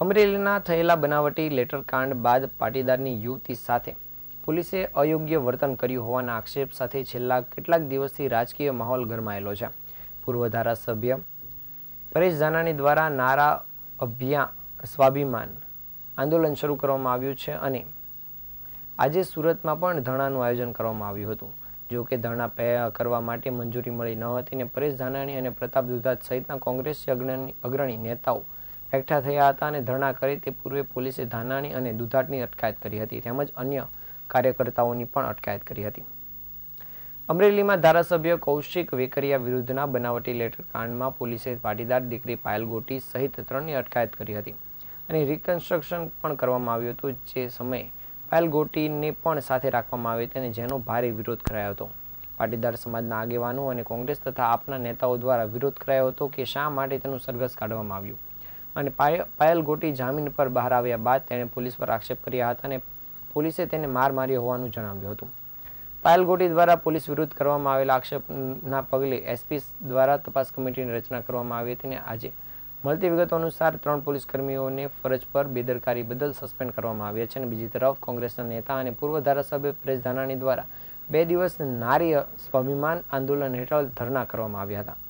અમરેલીના થયેલા બનાવટી લેટર કાંડ બાદ પાટીદારની યુવતી સાથે પોલીસે અયોગ્ય વર્તન કર્યું હોવાના આક્ષેપ સાથે છેલ્લા કેટલાક દિવસથી રાજકીય માહોલ ગરમાયેલો છે. પૂર્વ ધારાસભ્ય પરેશ ધાનાણી દ્વારા નારા અભિયા સ્વાભિમાન આંદોલન શરૂ કરવામાં આવ્યું છે અને આજે સુરતમાં પણ ધરણાનું આયોજન કરવામાં આવ્યું હતું. જો કે ધરણા કરવા માટે મંજૂરી મળી ન હતી ને પરેશ ધાનાણી અને પ્રતાપ દુધાત સહિતના કોંગ્રેસ અગ્રણી અગ્રણી નેતાઓ એકઠા થયા હતા અને ધરણા કરી તે પૂર્વે પોલીસે ધાનાણી અને દુધાટની અટકાયત કરી હતી, તેમજ અન્ય કાર્યકર્તાઓની પણ અટકાયત કરી હતી. અમરેલીમાં ધારાસભ્ય કૌશિક વેકરિયા વિરુદ્ધના બનાવટી લેટર કાંડમાં પોલીસે પાટીદાર દીકરી પાયલ ગોટી સહિત ત્રણની અટકાયત કરી હતી અને રિકન્સ્ટ્રક્શન પણ કરવામાં આવ્યું હતું, જે સમયે પાયલ ગોટીને પણ સાથે રાખવામાં આવી હતી અને જેનો ભારે વિરોધ કરાયો હતો. પાટીદાર સમાજના આગેવાનો અને કોંગ્રેસ તથા આપના નેતાઓ દ્વારા વિરોધ કરાયો હતો કે શા માટે તેનું સરઘસ કાઢવામાં આવ્યું? અને પાય- પાયલ ગોટી જામીન પર બહાર આવ્યા બાદ તેણે પોલીસ પર આક્ષેપ કર્યા હતા અને પોલીસે તેને માર માર્યો હોવાનું જણાવ્યું હતું. પાયલ ગોટી દ્વારા પોલીસ વિરુદ્ધ કરવામાં આવેલા આક્ષેપના પગલે એસપી દ્વારા તપાસ કમિટીની રચના કરવામાં આવી હતી અને આજે મળતી વિગતો અનુસાર ત્રણ પોલીસ કર્મીઓને ફરજ પર બેદરકારી બદલ સસ્પેન્ડ કરવામાં આવ્યા છે અને બીજી તરફ કોંગ્રેસના નેતા અને પૂર્વ ધારાસભ્ય પરેશ ધાનાણી દ્વારા બે દિવસ નારી સ્વાભિમાન આંદોલન હેઠળ ધરણા કરવામાં આવ્યા હતા.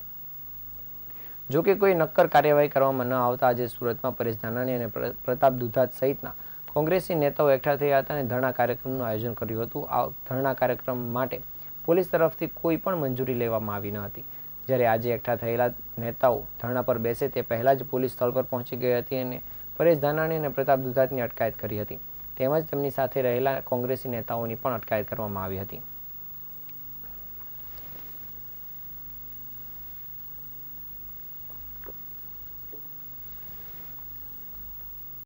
જો કે કોઈ નક્કર કાર્યવાહી કરવામાં ન આવતા આજે સુરતમાં પરેશ ધાનાણી અને પ્રતાપ દુધાત સહિતના કોંગ્રેસી નેતાઓ એકઠા થયા હતા અને ધરણા કાર્યક્રમનું આયોજન કર્યું હતું. આ ધરણા કાર્યક્રમ માટે પોલીસ તરફથી કોઈ પણ મંજૂરી લેવામાં આવી ન હતી. જ્યારે આજે એકઠા થયેલા નેતાઓ ધરણા પર બેસે તે પહેલાં જ પોલીસ સ્થળ પર પહોંચી ગઈ હતી અને પરેશ ધાનાણી અને પ્રતાપ દુધાતની અટકાયત કરી હતી. તેમજ તેમની સાથે રહેલા કોંગ્રેસી નેતાઓની પણ અટકાયત કરવામાં આવી હતી.